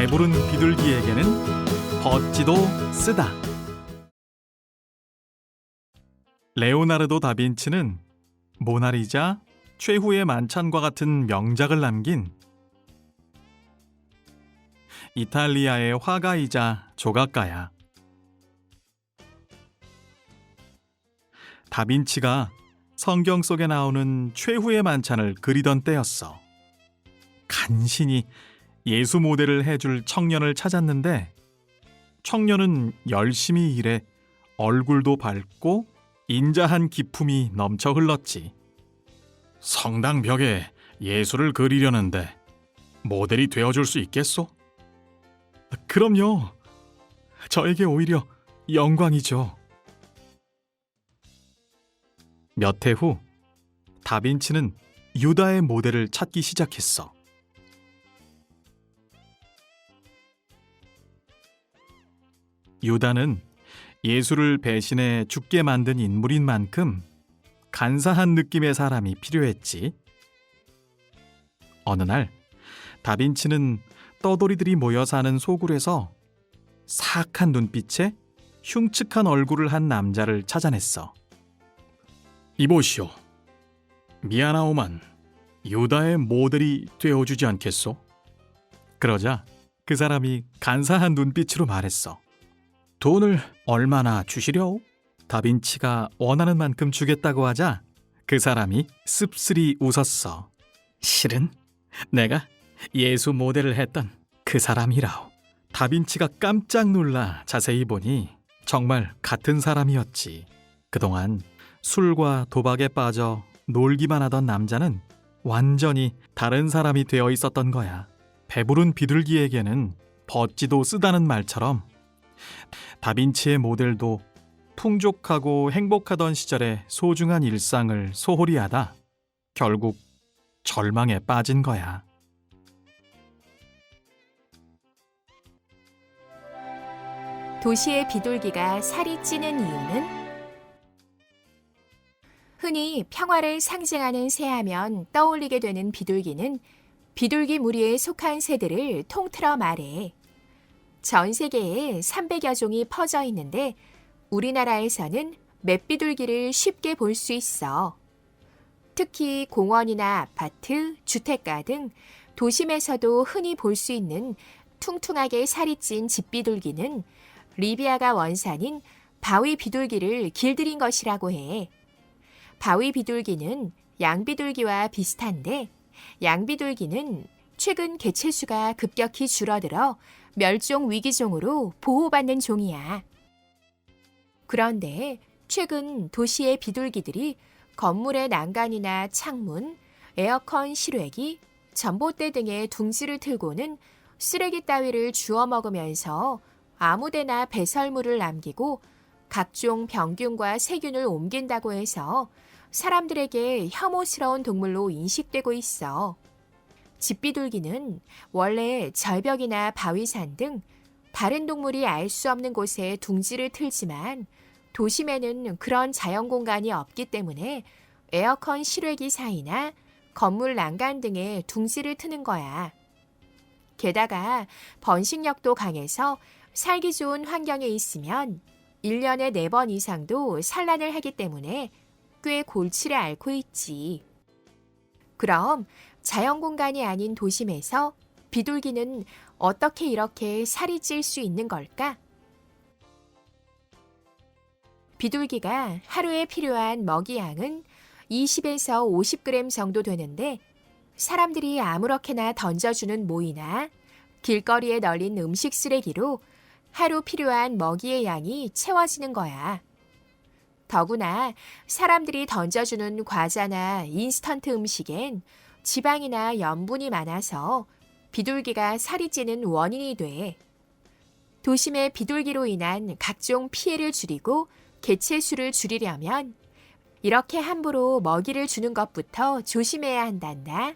배부른 비둘기에게는 벗지도 쓰다. 레오나르도 다빈치는 모나리자, 최후의 만찬과 같은 명작을 남긴 이탈리아의 화가이자 조각가야. 다빈치가 성경 속에 나오는 최후의 만찬을 그리던 때였어. 간신히 예수 모델을 해줄 청년을 찾았는데 청년은 열심히 일해 얼굴도 밝고 인자한 기품이 넘쳐 흘렀지. 성당 벽에 예수를 그리려는데 모델이 되어줄 수 있겠소? 그럼요. 저에게 오히려 영광이죠. 몇 해 후 다빈치는 유다의 모델을 찾기 시작했어. 유다는 예수를 배신해 죽게 만든 인물인 만큼 간사한 느낌의 사람이 필요했지. 어느 날 다빈치는 떠돌이들이 모여 사는 소굴에서 사악한 눈빛에 흉측한 얼굴을 한 남자를 찾아냈어. 이보시오. 미안하오만 유다의 모델이 되어주지 않겠소? 그러자 그 사람이 간사한 눈빛으로 말했어. 돈을 얼마나 주시려오? 다빈치가 원하는 만큼 주겠다고 하자 그 사람이 씁쓸히 웃었어. 실은 내가 예수 모델을 했던 그 사람이라오. 다빈치가 깜짝 놀라 자세히 보니 정말 같은 사람이었지. 그동안 술과 도박에 빠져 놀기만 하던 남자는 완전히 다른 사람이 되어 있었던 거야. 배부른 비둘기에게는 벗지도 쓰다는 말처럼 다빈치의 모델도 풍족하고 행복하던 시절의 소중한 일상을 소홀히 하다 결국 절망에 빠진 거야. 도시의 비둘기가 살이 찌는 이유는 흔히 평화를 상징하는 새하면 떠올리게 되는 비둘기는 비둘기 무리에 속한 새들을 통틀어 말해 전 세계에 300여 종이 퍼져 있는데 우리나라에서는 맷비둘기를 쉽게 볼 수 있어. 특히 공원이나 아파트, 주택가 등 도심에서도 흔히 볼 수 있는 퉁퉁하게 살이 찐 집비둘기는 리비아가 원산인 바위 비둘기를 길들인 것이라고 해. 바위 비둘기는 양비둘기와 비슷한데 양비둘기는 최근 개체수가 급격히 줄어들어 멸종 위기종으로 보호받는 종이야. 그런데 최근 도시의 비둘기들이 건물의 난간이나 창문, 에어컨 실외기, 전봇대 등의 둥지를 틀고는 쓰레기 따위를 주워 먹으면서 아무데나 배설물을 남기고 각종 병균과 세균을 옮긴다고 해서 사람들에게 혐오스러운 동물로 인식되고 있어. 집비둘기는 원래 절벽이나 바위산 등 다른 동물이 알 수 없는 곳에 둥지를 틀지만 도심에는 그런 자연 공간이 없기 때문에 에어컨 실외기 사이나 건물 난간 등에 둥지를 트는 거야. 게다가 번식력도 강해서 살기 좋은 환경에 있으면 1년에 4번 이상도 산란을 하기 때문에 꽤 골치를 앓고 있지. 그럼 자연 공간이 아닌 도심에서 비둘기는 어떻게 이렇게 살이 찔 수 있는 걸까? 비둘기가 하루에 필요한 먹이 양은 20에서 50g 정도 되는데 사람들이 아무렇게나 던져주는 모이나 길거리에 널린 음식 쓰레기로 하루 필요한 먹이의 양이 채워지는 거야. 더구나 사람들이 던져주는 과자나 인스턴트 음식엔 지방이나 염분이 많아서 비둘기가 살이 찌는 원인이 돼. 도심의 비둘기로 인한 각종 피해를 줄이고 개체 수를 줄이려면 이렇게 함부로 먹이를 주는 것부터 조심해야 한단다.